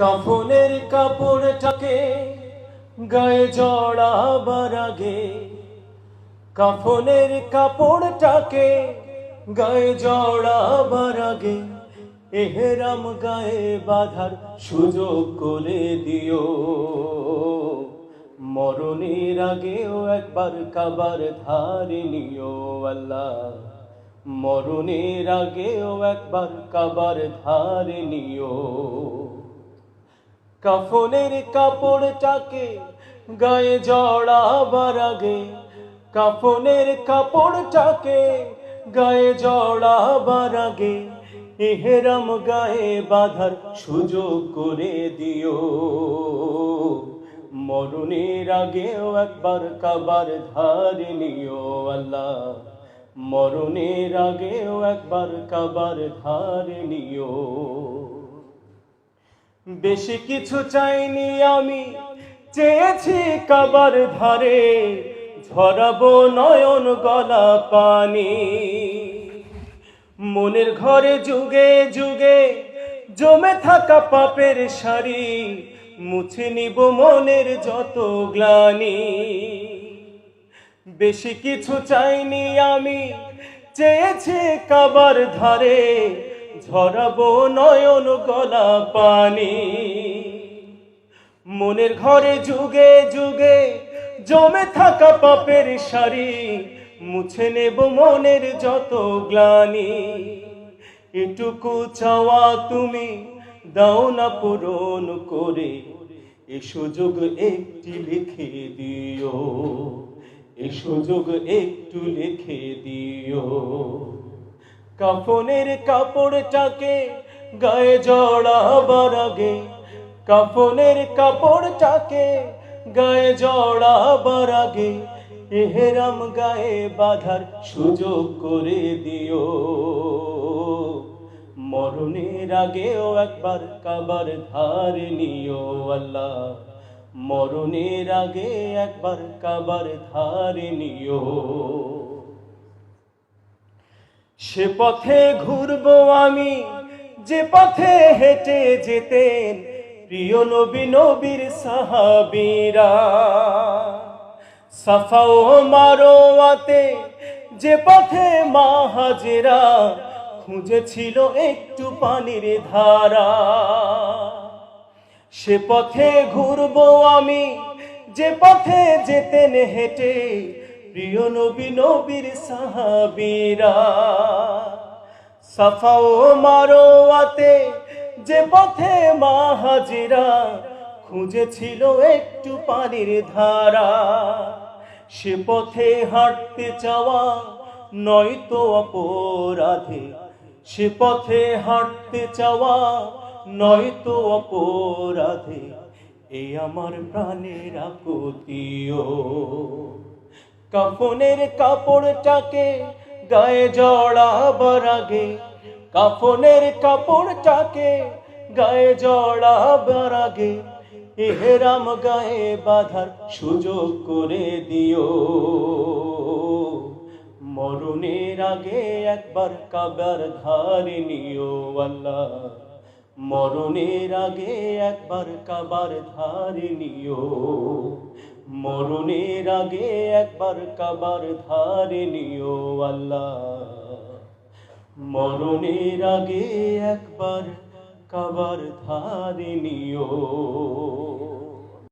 কাফনের কাপড়টাকে গায়ে জড়াবার আগে, কাফনের কাপড়টাকে গায়ে জড়াবার আগে, এহেরাম গায়ে বাধার সুযোগ করে দিও। মরণের আগেও একবার কাবার ধারে নিও আল্লাহ। মরণের আগেও একবার কাবার ধারে নিও। কাফনের কাপড় কাপড়টাকে গায়ে জড়াবার আগে, কাফনের কাপড় কাপড়টাকে গায়ে জড়াবার আগে, এহেরাম গায়ে বাঁধার সুযোগ করে দিও। মরণের আগেও একবার কাবার ধারে নিও আল্লাহ। মরণের আগেও একবার কাবার ধারে নিও। বেশি কিছু চাইনি আমি। চেয়েছি কাবার ধারে ঝরাবো নয়ন গলা পানি। মনের ঘরে যুগে যুগে জমে থাকা পাপের সারি মুছে নিব মনের যত গ্লানি। বেশি কিছু চাইনি আমি। চেয়েছি কাবার ধারে ঝরাবো নয়ন গলা পানি। মনের ঘরে যুগে যুগে জমে থাকা পাপের সারি, মুছে নেব মনের যত গ্লানি। এটুকু চাওয়া তুমি দাও না পূরণ করে, এ সুযোগ একটি লিখে দিও, এ সুযোগ একটু লিখে দিও। কাফনের কাপড়টাকে গায়ে জড়াবার আগে, কাফনের কাপড়টাকে গায়ে জড়াবার আগে এহেরাম গায়ে বাধার সুযোগ করে দিও। মরণের আগেও একবার কাবার ধার নিও আল্লাহ। মরণের আগে একবার কাবার ধার নিও। সে পথে ঘুরবো আমি, যে পথে হেঁটে যেতেন প্রিয় নবী নবীর সাহাবীরা। সাফা ও মারোয়াতে যে পথে মা হাজেরা খুঁজেছিল একটু পানির ধারা। সে পথে ঘুরবো আমি, যে পথে যেতেন হেঁটে প্রিয় নবী নবীর সাহাবীরা। সাফা ও মারোয়াতে যে পথে মা হাজিরা খুঁজেছিল একটু পানির ধারা, সে পথে হাঁটতে চাওয়া নয়তো অপরাধে, সে পথে হাঁটতে চাওয়া নয়তো অপরাধে, এ আমার প্রাণের আকতিও। কাফনের কাপড়টাকে গায়ে জড়াবার আগে কাফনের কাপড় কাপড়টাকে গায়ে জড়াবার আগে এহেরাম গায়ে বাধার সুযোগ করে দিও। মরণের আগে একবার কাবার ধারে নিও আল্লাহ। মরণের আগে একবার কাবার ধারে নিও। মরণের আগে একবার কাবার ধারে নিও আল্লাহ। মরণের আগে একবার কাবার ধারে নিও।